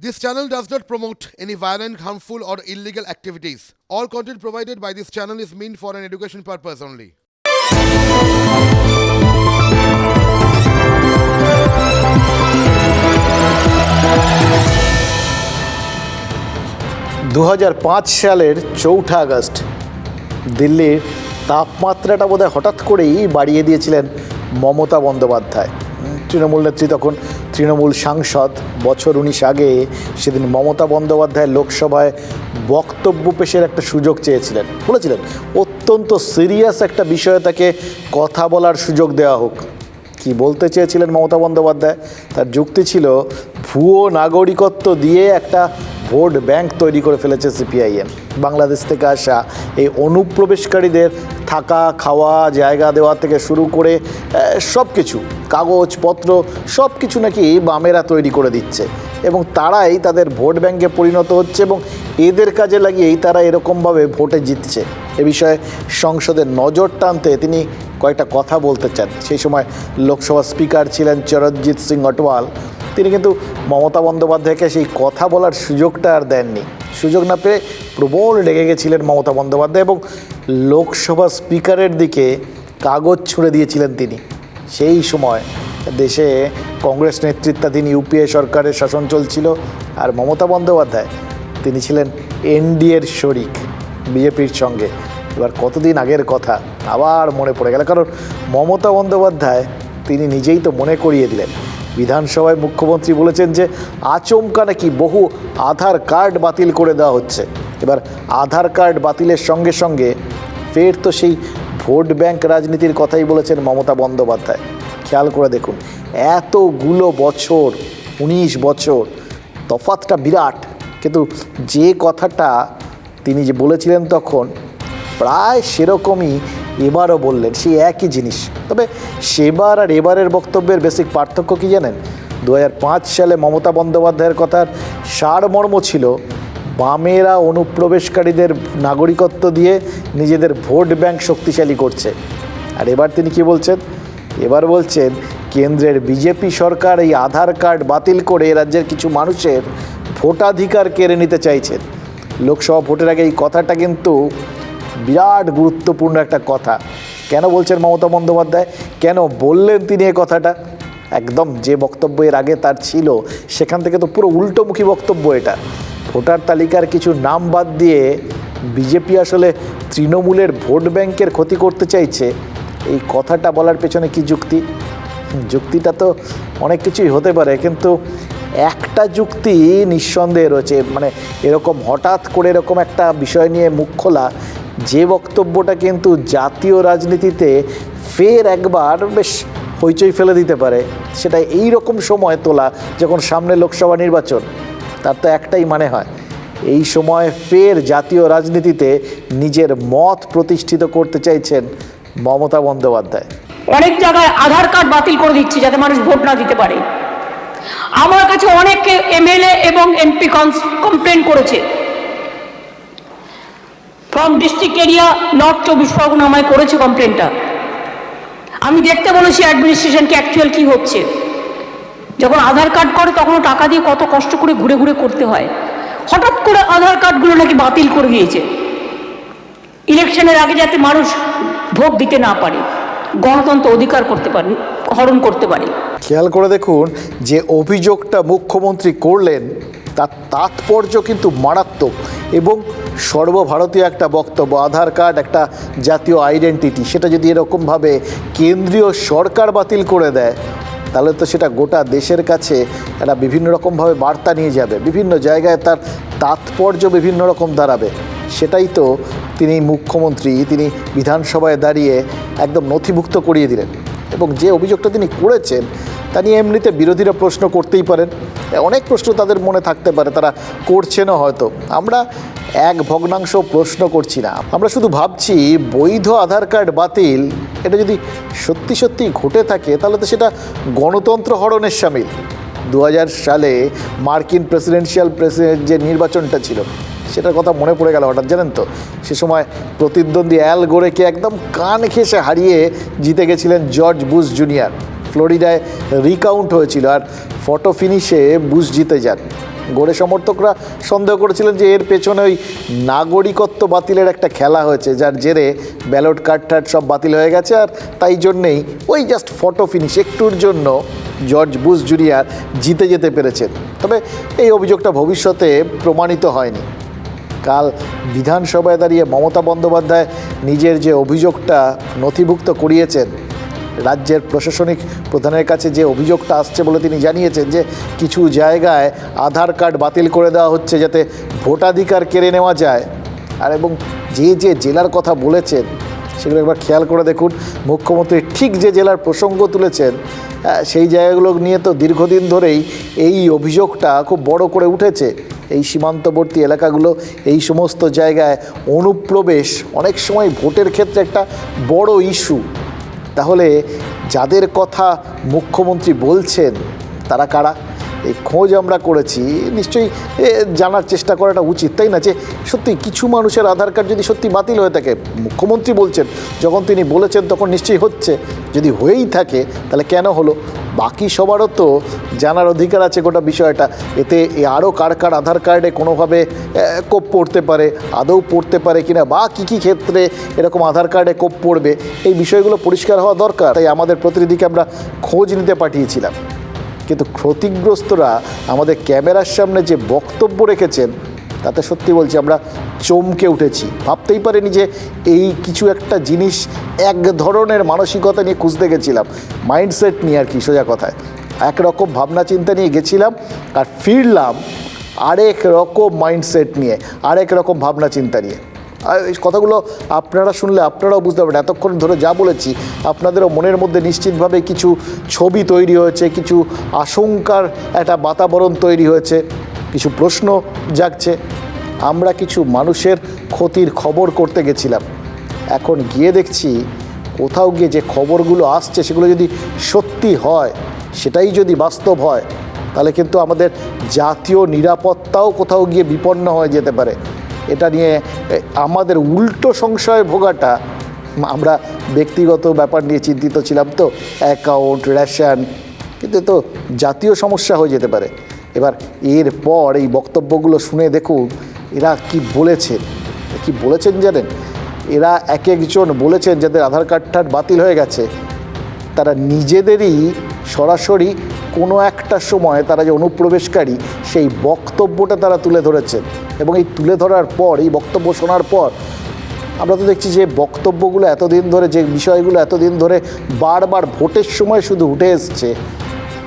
This channel does not promote any violent, harmful, or illegal activities. All content provided by this channel is meant for an education purpose only. দু হাজার পাঁচ সালের চৌঠা August দিল্লির তাপমাত্রাটা বোধহয় হঠাৎ করেই বাড়িয়ে দিয়েছিলেন মমতা বন্দ্যোপাধ্যায় তৃণমূল নেত্রী তখন তৃণমূল সাংসদ, বছর উনিশ আগে সেদিন মমতা বন্দ্যোপাধ্যায় লোকসভায় বক্তব্য পেশের একটা সুযোগ চেয়েছিলেন। বলেছিলেন, অত্যন্ত সিরিয়াস একটা বিষয়ে তাকে কথা বলার সুযোগ দেওয়া হোক। কি বলতে চেয়েছিলেন মমতা বন্দ্যোপাধ্যায়? তার যুক্তি ছিল, ভুয়ো নাগরিকত্ব দিয়ে একটা ভোট ব্যাংক তৈরি করে ফেলেছে সিপিআইএম। বাংলাদেশ থেকে আসা এই অনুপ্রবেশকারীদের থাকা, খাওয়া, জায়গা দেওয়া থেকে শুরু করে সব কিছু কাগজপত্র সব কিছু নাকি বামেরা তৈরি করে দিচ্ছে। এবং তারাই তাদের ভোট ব্যাংকে পরিণত হচ্ছে এবং এদের কাজে লাগিয়েই তারা এরকমভাবে ভোটে জিতছে। এ বিষয়ে সংসদের নজর টানতে তিনি কয়েকটা কথা বলতে চান। সেই সময় লোকসভা স্পিকার ছিলেন চরণজিৎ সিং অটওয়াল তিনি কিন্তু মমতা বন্দ্যোপাধ্যায়কে সেই কথা বলার সুযোগটা আর দেননি। সুযোগ না পেয়ে প্রবল লেগে গেছিলেন মমতা বন্দ্যোপাধ্যায় এবং লোকসভা স্পিকারের দিকে কাগজ ছুঁড়ে দিয়েছিলেন তিনি। সেই সময় দেশে কংগ্রেস নেতৃত্বাধীন ইউপিএ সরকারের শাসন চলছিল আর মমতা বন্দ্যোপাধ্যায়, তিনি ছিলেন এনডিএর শরিক বিজেপির সঙ্গে। এবার কতদিন আগের কথা আবার মনে পড়ে গেল, কারণ মমতা বন্দ্যোপাধ্যায় তিনি নিজেই তো মনে করিয়ে দিলেন। বিধানসভায় মুখ্যমন্ত্রী বলেছেন যে, আচমকা নাকি বহু আধার কার্ড বাতিল করে দেওয়া হচ্ছে। এবার আধার কার্ড বাতিলের সঙ্গে সঙ্গে ফের তো সেই ভোট ব্যাংক রাজনীতির কথাই বলেছেন মমতা বন্দ্যোপাধ্যায়। খেয়াল করে দেখুন, এতগুলো বছর, উনিশ বছর তফাতটা বিরাট। কিন্তু যে কথাটা তিনি যে বলেছিলেন তখন প্রায় সেরকমই এবারও বললেন, সেই একই জিনিস। তবে সেবার আর এবারের বক্তব্যের বেসিক পার্থক্য কি জানেন? দু হাজার পাঁচ সালে মমতা বন্দ্যোপাধ্যায়ের কথার সারমর্ম ছিল বামেরা অনুপ্রবেশকারীদের নাগরিকত্ব দিয়ে নিজেদের ভোট ব্যাংক শক্তিশালী করছে। আর এবার তিনি কি বলছেন? এবার বলছেন, কেন্দ্রের বিজেপি সরকার এই আধার কার্ড বাতিল করে এ রাজ্যের কিছু মানুষের ভোটাধিকার কেড়ে নিতে চাইছেন। লোকসভা ভোটের আগে এই কথাটা কিন্তু বিরাট গুরুত্বপূর্ণ একটা কথা। কেন বলছেন মমতা বন্দ্যোপাধ্যায়? কেন বললেন তিনি এই কথাটা? একদম যে বক্তব্য এর আগে তার ছিল, সেখান থেকে তো পুরো উল্টোমুখী বক্তব্য এটা। ভোটার তালিকার কিছু নাম বাদ দিয়ে বিজেপি আসলে তৃণমূলের ভোট ব্যাংকের ক্ষতি করতে চাইছে। এই কথাটা বলার পেছনে কি যুক্তি? যুক্তিটা তো অনেক কিছুই হতে পারে, কিন্তু একটা যুক্তি নিঃসন্দেহে রয়েছে। মানে এরকম হঠাৎ করে এরকম একটা বিষয় নিয়ে মুখ খোলা, যে বক্তব্যটা কিন্তু জাতীয় রাজনীতিতে ফের একবার বেশ হইচই ফেলে দিতে পারে। সেটা এই রকম সময় তোলা যখন সামনে লোকসভা নির্বাচন। তার তো একটাই মানে হয়। এই সময় ফের জাতীয় রাজনীতিতে নিজের মত প্রতিষ্ঠিত করতে চাইছেন মমতা বন্দ্যোপাধ্যায়। অনেক জায়গায় আধার কার্ড বাতিল করে দিচ্ছে যাতে মানুষ ভোট না দিতে পারে। আমার কাছে অনেক এমএলএ এবং এমপি কমপ্লেন করেছে। ফ্রম ডিস্ট্রিক্ট এরিয়া নর্থ চব্বিশ পরগনা আমায় করেছে কমপ্লেনটা আমি দেখতে বলেছি অ্যাডমিনিস্ট্রেশনকে অ্যাকচুয়াল কি হচ্ছে। যখন আধার কার্ড করে তখন টাকা দিয়ে কত কষ্ট করে ঘুরে ঘুরে করতে হয়। হঠাৎ করে আধার কার্ডগুলো নাকি বাতিল করে দিয়েছে। ইলেকশনের আগে যাতে মানুষ ভোট দিতে না পারে, গণতন্ত্র অধিকার করতে পারে, হরণ করতে পারে। খেয়াল করে দেখুন যে অভিযোগটা মুখ্যমন্ত্রী করলেন, তার তাৎপর্য কিন্তু মারাত্মক এবং সর্বভারতীয় একটা বক্তব্য, আধার কার্ড একটা জাতীয় আইডেন্টিটি, সেটা যদি এরকমভাবে কেন্দ্রীয় সরকার বাতিল করে দেয় তাহলে তো সেটা গোটা দেশের কাছে একটা বিভিন্ন রকমভাবে বার্তা নিয়ে যাবে। বিভিন্ন জায়গায় তার তাৎপর্য বিভিন্ন রকম দাঁড়াবে। সেটাই তো তিনি মুখ্যমন্ত্রী, তিনি বিধানসভায় দাঁড়িয়ে একদম নথিভুক্ত করিয়ে দিলেন। এবং যে অভিযোগটা তিনি করেছেন, তা নিয়ে এমনিতে বিরোধীরা প্রশ্ন করতেই পারেন। অনেক প্রশ্ন তাদের মনে থাকতে পারে, তারা করছেনও হয়তো। আমরা এক ভগ্নাংশ প্রশ্ন করছি না। আমরা শুধু ভাবছি, বৈধ আধার কার্ড বাতিল, এটা যদি সত্যি সত্যি ঘটে থাকে, তাহলে তো সেটা গণতন্ত্র হরণের সামিল। দু হাজার সালে মার্কিন প্রেসিডেন্সিয়াল প্রেসিডেন্ট যে নির্বাচনটা ছিল সেটার কথা মনে পড়ে গেল হঠাৎ, জানেন তো? সে সময় প্রতিদ্বন্দ্বী অ্যাল গোরেকে একদম কান ঘেঁষে হারিয়ে জিতে গেছিলেন জর্জ বুশ জুনিয়র। ফ্লোরিডায় রিকাউন্ট হয়েছিল আর ফটো ফিনিশে বুশ জিতে যান। গোড়ে সমর্থকরা সন্দেহ করেছিলেন যে এর পেছনে ওই নাগরিকত্ব বাতিলের একটা খেলা হয়েছে, যার জেরে ব্যালট কার্ড টার্ড সব বাতিল হয়ে গেছে আর তাই জন্যেই ওই জাস্ট ফটো ফিনিশ একটুর জন্য জর্জ বুশ জুনিয়র জিতে যেতে পেরেছেন। তবে এই অভিযোগটা ভবিষ্যতে প্রমাণিত হয়নি। কাল বিধানসভায় দাঁড়িয়ে মমতা বন্দ্যোপাধ্যায় নিজের যে অভিযোগটা নথিভুক্ত করিয়েছেন, রাজ্যের প্রশাসনিক প্রধানের কাছে যে অভিযোগটা আসছে বলে তিনি জানিয়েছেন যে কিছু জায়গায় আধার কার্ড বাতিল করে দেওয়া হচ্ছে যাতে ভোটাধিকার কেড়ে নেওয়া যায়। আর এবং যে যে জেলার কথা বলেছেন সেগুলো একবার খেয়াল করে দেখুন। মুখ্যমন্ত্রী ঠিক যে জেলার প্রসঙ্গ তুলেছেন সেই জায়গাগুলো নিয়ে তো দীর্ঘদিন ধরেই এই অভিযোগটা খুব বড় করে উঠেছে। এই সীমান্তবর্তী এলাকাগুলো, এই সমস্ত জায়গায় অনুপ্রবেশ অনেক সময় ভোটের ক্ষেত্রে একটা বড় ইস্যু তাহলে যাদের কথা মুখ্যমন্ত্রী বলছেন, তারা কারা? এই খোঁজ আমরা করেছি, নিশ্চয়ই জানার চেষ্টা করাটা উচিত, তাই না? যে সত্যি কিছু মানুষের আধার কার্ড যদি সত্যি বাতিল হয়ে থাকে, মুখ্যমন্ত্রী বলছেন, যখন তিনি বলেছেন তখন নিশ্চয়ই হচ্ছে, যদি হয়েই থাকে, তাহলে কেন হলো? বাকি সবারও তো জানার অধিকার আছে গোটা বিষয়টা, এতে আরও কার কার আধার কার্ডে কোনোভাবে কোপ পড়তে পারে, আদৌ পড়তে পারে কিনা, বা কী কী ক্ষেত্রে এরকম আধার কার্ডে কোপ পড়বে, এই বিষয়গুলো পরিষ্কার হওয়া দরকার, তাই আমাদের প্রতিনিধিকে আমরা খোঁজ নিতে পাঠিয়েছিলাম। কিন্তু ক্ষতিগ্রস্তরা আমাদের ক্যামেরার সামনে যে বক্তব্য রেখেছেন, তাতে সত্যি বলছি আমরা চমকে উঠেছি। ভাবতেই পারিনি যে এই কিছু একটা জিনিস এক ধরনের মানসিকতা নিয়ে খুঁজতে গেছিলাম। মাইন্ডসেট নিয়ে আর কি, সোজা কথায়। একরকম ভাবনা চিন্তা নিয়ে গেছিলাম আর ফিরলাম আরেক রকম মাইন্ডসেট নিয়ে, আরেক রকম ভাবনা চিন্তা নিয়ে। এই কথাগুলো আপনারা শুনলে আপনারাও বুঝতে পারবেন। এতক্ষণ ধরে যা বলেছি, আপনাদেরও মনের মধ্যে নিশ্চিতভাবে কিছু ছবি তৈরি হয়েছে, কিছু আশঙ্কার একটা বাতাবরণ তৈরি হয়েছে, কিছু প্রশ্ন জাগছে। আমরা কিছু মানুষের ক্ষতির খবর করতে গেছিলাম। এখন গিয়ে দেখছি কোথাও গিয়ে যে খবরগুলো আসছে সেগুলো যদি সত্যি হয়, সেটাই যদি বাস্তব হয়, তাহলে কিন্তু আমাদের জাতীয় নিরাপত্তাও কোথাও গিয়ে বিপন্ন হয়ে যেতে পারে। এটা নিয়ে আমাদের উল্টো সংশয়ে ভোগাটা আমরা ব্যক্তিগত ব্যাপার নিয়ে চিন্তিত ছিলাম তো, অ্যাকাউন্ট, রেশন, কিন্তু তো জাতীয় সমস্যা হয়ে যেতে পারে। এবার এরপর এই বক্তব্যগুলো শুনে দেখুন, এরা কি বলেছেন কি বলেছেন জানেন? এরা এক একজন বলেছেন যাদের আধার কার্ডটা বাতিল হয়ে গেছে। তারা নিজেদেরই সরাসরি কোনো একটা সময় তারা যে অনুপ্রবেশকারী, সেই বক্তব্যটা তারা তুলে ধরেছেন। এবং এই তুলে ধরার পর, এই বক্তব্য শোনার পর, আমরা তো দেখছি যে বক্তব্যগুলো এতদিন ধরে, যে বিষয়গুলো এতদিন ধরে বারবার ভোটের সময় শুধু উঠে এসছে।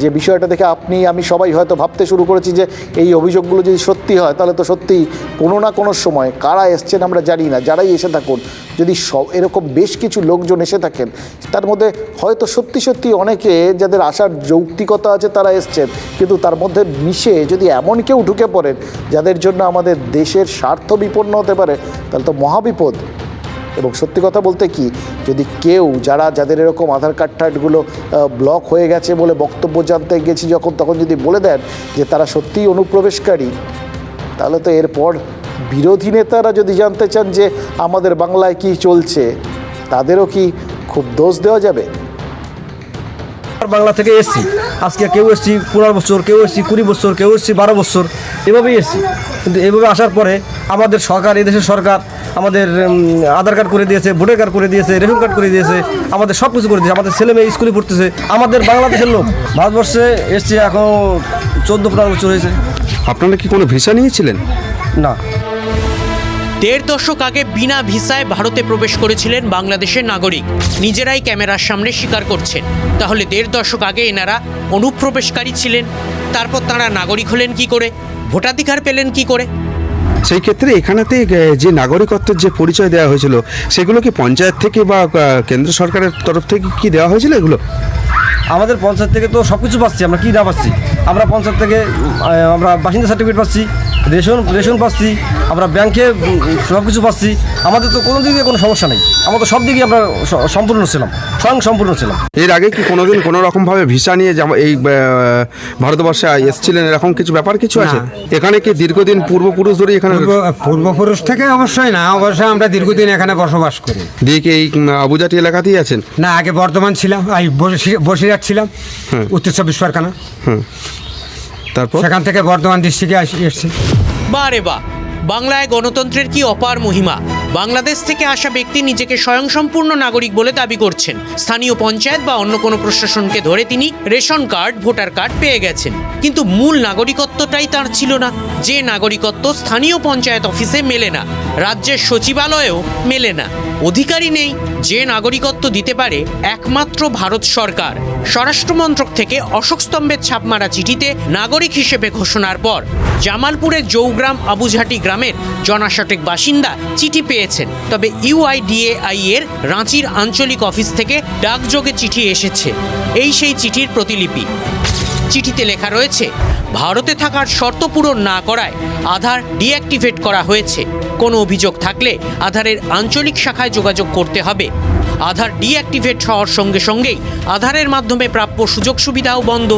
যে বিষয়টা দেখে আপনি, আমি সবাই হয়তো ভাবতে শুরু করেছি যে এই অভিযোগগুলো যদি সত্যি হয়, তাহলে তো সত্যি কোনো না কোনো সময় কারা এসছেন আমরা জানি না, যারাই এসে থাকুন, যদি সব এরকম বেশ কিছু লোকজন এসে থাকেন, তার মধ্যে হয়তো সত্যি সত্যি অনেকে যাদের আসার যৌক্তিকতা আছে তারা এসছেন, কিন্তু তার মধ্যে মিশে যদি এমন কেউ ঢুকে পড়েন, যাদের জন্য আমাদের দেশের স্বার্থ বিপন্ন হতে পারে, তাহলে তো মহাবিপদ। এবং সত্যি কথা বলতে কি, যদি কেউ যারা, যাদের এরকম আধার কার্ড টার্ডগুলো ব্লক হয়ে গেছে বলে বক্তব্য জানতে গেছি যখন, তখন যদি বলে দেন যে তারা সত্যিই অনুপ্রবেশকারী, তাহলে তো এরপর বিরোধী নেতারা যদি জানতে চান যে আমাদের বাংলায় কি চলছে, তাদেরও কি খুব দোষ দেওয়া যাবে? বাংলা থেকে এসছি। আজকে কেউ এসছি পনেরো বছর কেউ এসছি কুড়ি বছর কেউ এসছি বারো বছর এভাবেই এসছি। কিন্তু এভাবে আসার পরে আমাদের সরকার এই দেশের সরকার আমাদের আধার কার্ড করে দিয়েছে ভোটার কার্ড করে দিয়েছে রেশন কার্ড করে দিয়েছে আমাদের সব কিছু করে দিয়েছে। আমাদের ছেলে মেয়ে স্কুলে পড়তেছে আমাদের বাংলাদেশের লোক। ভারতবর্ষে এসছে এখন চোদ্দ পনেরো বছর হয়েছে। আপনারা কি কোনো ভিসা নিয়েছিলেন? না। দেড় দশক আগে বিনা ভিসায় ভারতে প্রবেশ করেছিলেন বাংলাদেশের নাগরিক। নিজেরাই ক্যামেরার সামনে স্বীকার করছেন। তাহলে দেড় দশক আগে এনারা অনুপ্রবেশকারী ছিলেন। তারপর তাঁরা নাগরিক হলেন কি করে? ভোটাধিকার পেলেন কি করে? সেই ক্ষেত্রে এখানেতে যে নাগরিকত্বের যে পরিচয় দেওয়া হয়েছিল সেগুলো কি পঞ্চায়েত থেকে বা কেন্দ্র সরকারের তরফ থেকে কি দেওয়া হয়েছিল এগুলো? আমাদের পঞ্চায়েত থেকে তো সব কিছু পাচ্ছি আমরা কী না পাচ্ছি? আমরা পঞ্চায়েত থেকে আমরা বাসিন্দা সার্টিফিকেট পাচ্ছি। রেশন রেশন পাচ্ছি আমরা ব্যাংকে সব কিছু পাচ্ছি। আমাদের তো কোনো দিকে কোনো সমস্যা নেই। আমরা তো সব দিকেই আমরা সম্পূর্ণ ছিলাম স্বয়ং সম্পূর্ণ ছিলাম। এর আগে কি কোনোদিন কোনো রকমভাবে ভিসা নিয়ে যেমন এই ভারতবর্ষে এসেছিলেন এরকম কিছু ব্যাপার কিছু আছে? এখানে কি দীর্ঘদিন পূর্বপুরুষ ধরে এখানে পূর্বপুরুষ থেকে অবশ্যই না অবশ্যই আমরা দীর্ঘদিন এখানে বসবাস করি। দিয়ে কি এই আবুজাটি এলাকাতেই আছেন? না আগে বর্ধমান ছিলাম বসিরহাট ছিলাম উত্তর চব্বিশ পরগনা। তারপর? সেখান থেকে বর্ধমান ডিস্ট্রিক্টে এসেছি। বারে বা বাংলায় গণতন্ত্রের কি অপার মহিমা? বাংলাদেশ থেকে আসা ব্যক্তি নিজেকে স্বয়ংসম্পূর্ণ নাগরিক বলে দাবি করছেন। স্থানীয় পঞ্চায়েত বা অন্য কোনো প্রশাসনকে ধরে তিনি রেশন কার্ড ভোটার কার্ড পেয়ে গেছেন। কিন্তু মূল নাগরিকত্বটাই তার ছিল না। যে নাগরিকত্ব স্থানীয় পঞ্চায়েত অফিসে মেলে না রাজ্যের সচিবালয়েও মেলে না। অধিকারী নেই যে নাগরিকত্ব দিতে পারে একমাত্র ভারত সরকার। স্বরাষ্ট্র মন্ত্রক থেকে অশোক স্তম্ভের ছাপ মারা চিঠিতে নাগরিক হিসেবে ঘোষণার পর জামালপুরের জৌগ্রাম আবুঝাটি গ্রামের জনাশটেক বাসিন্দা চিঠি পেয়েছেন। তবে ইউআইডিএআই এর রাঁচির আঞ্চলিক অফিস থেকে ডাকযোগে চিঠি এসেছে। এই সেই চিঠির প্রতিলিপি। চিঠিতে লেখা রয়েছে, ভারতে থাকার শর্ত পূরণ না করায় আধার ডিঅ্যাক্টিভেট করা হয়েছে। কোনো অভিযোগ থাকলে আধারের আঞ্চলিক শাখায় যোগাযোগ করতে হবে। আধার ডিঅ্যাক্টিভেট হওয়ার সঙ্গে সঙ্গেই আধারের মাধ্যমে প্রাপ্য সুযোগ সুবিধাও বন্ধ।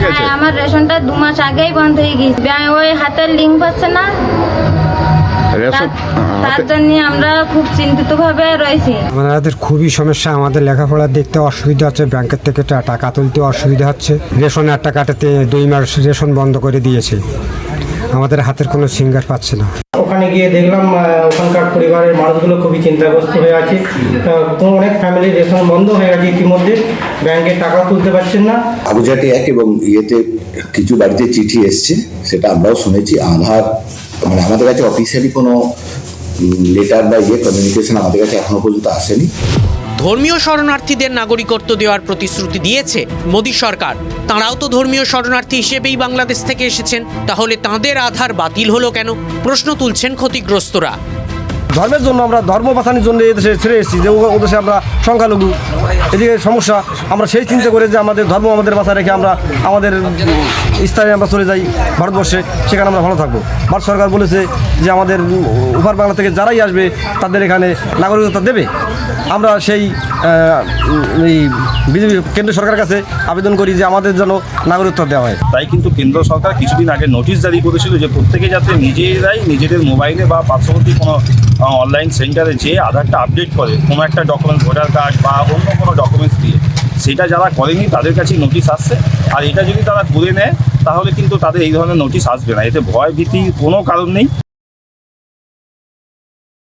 হ্যাঁ আমার রেশনটা দু মাস আগেই বন্ধ হয়ে গেছে ওই হাতের লিঙ্ক পাচ্ছে না। তার- তার জন্য আমরা খুব চিন্তিত রয়েছি। আমাদের খুবই সমস্যা। আমাদের লেখাপড়া দেখতে অসুবিধা হচ্ছে ব্যাংকের থেকে টাকা তুলতে অসুবিধা হচ্ছে। রেশন একটা কাটাতে দুই মাস রেশন বন্ধ করে দিয়েছে। আমাদের হাতের কোনো সিঙ্গার পাচ্ছে না। ওখানে গিয়ে দেখলাম ওখানকার পরিবারের মানুষগুলো খুবই চিন্তাগ্রস্ত হয়ে আছে। অনেক ফ্যামিলির রেশন বন্ধ হয়ে গেছে ইতিমধ্যে। ব্যাংকে টাকা তুলতে পারছেন না। আবুঝাটি এক এবং ইয়েতে কিছু বাড়িতে চিঠি এসছে সেটা আমরাও শুনেছি। আধার মানে আমাদের কাছে অফিসিয়ালি কোনো লেটার বা ইয়ে কমিউনিকেশন আমাদের কাছে এখনও পর্যন্ত আসেনি। ধর্মীয় শরণার্থীদের নাগরিকত্ব দেওয়ার প্রতিশ্রুতি দিয়েছে মোদী সরকার। তাঁরাও তো ধর্মীয় শরণার্থী হিসেবেই বাংলাদেশ থেকে এসেছেন তাহলে তাঁদের আধার বাতিল হলো কেন? প্রশ্ন তুলছেন ক্ষতিগ্রস্তরা। ধর্মের জন্য আমরা ধর্ম বাঁচানোর জন্য এদেশে ছেড়ে এসেছি যে ওদেশে আমরা সংখ্যালঘু। এদিকে সমস্যা আমরা সেই চিন্তা করে যে আমাদের ধর্ম আমাদের বাঁচায় রেখে আমরা আমাদের স্থানে আমরা চলে যাই ভারতবর্ষে, সেখানে আমরা ভালো থাকব। ভারত সরকার বলেছে যে আমাদের উপার বাংলা থেকে যারাই আসবে, তাদের এখানে নাগরিকত্ব দেবে। আমরা সেই এই বিজেপি, কেন্দ্র সরকারের কাছে আবেদন করি যে আমাদের যেন নাগরিকত্ব দেওয়া হয়। তাই কিন্তু কেন্দ্র সরকার কিছুদিন আগে নোটিশ জারি করেছিল যে প্রত্যেকে যাতে নিজেরাই নিজেদের মোবাইলে বা পার্শ্ববর্তী কোনো অনলাইন সেন্টারে যেয়ে আধারটা আপডেট করে, কোনো একটা ডকুমেন্টস ভোটার কার্ড বা অন্য কোনো ডকুমেন্টস দিয়ে। সেটা যারা করেনি তাদের কাছেই নোটিশ আসছে। আর এটা যদি তারা করে নেয়, তাহলে কিন্তু তাদের এই ধরনের নোটিশ আসবে না। এতে ভয় ভীতি কোনো কারণ নেই।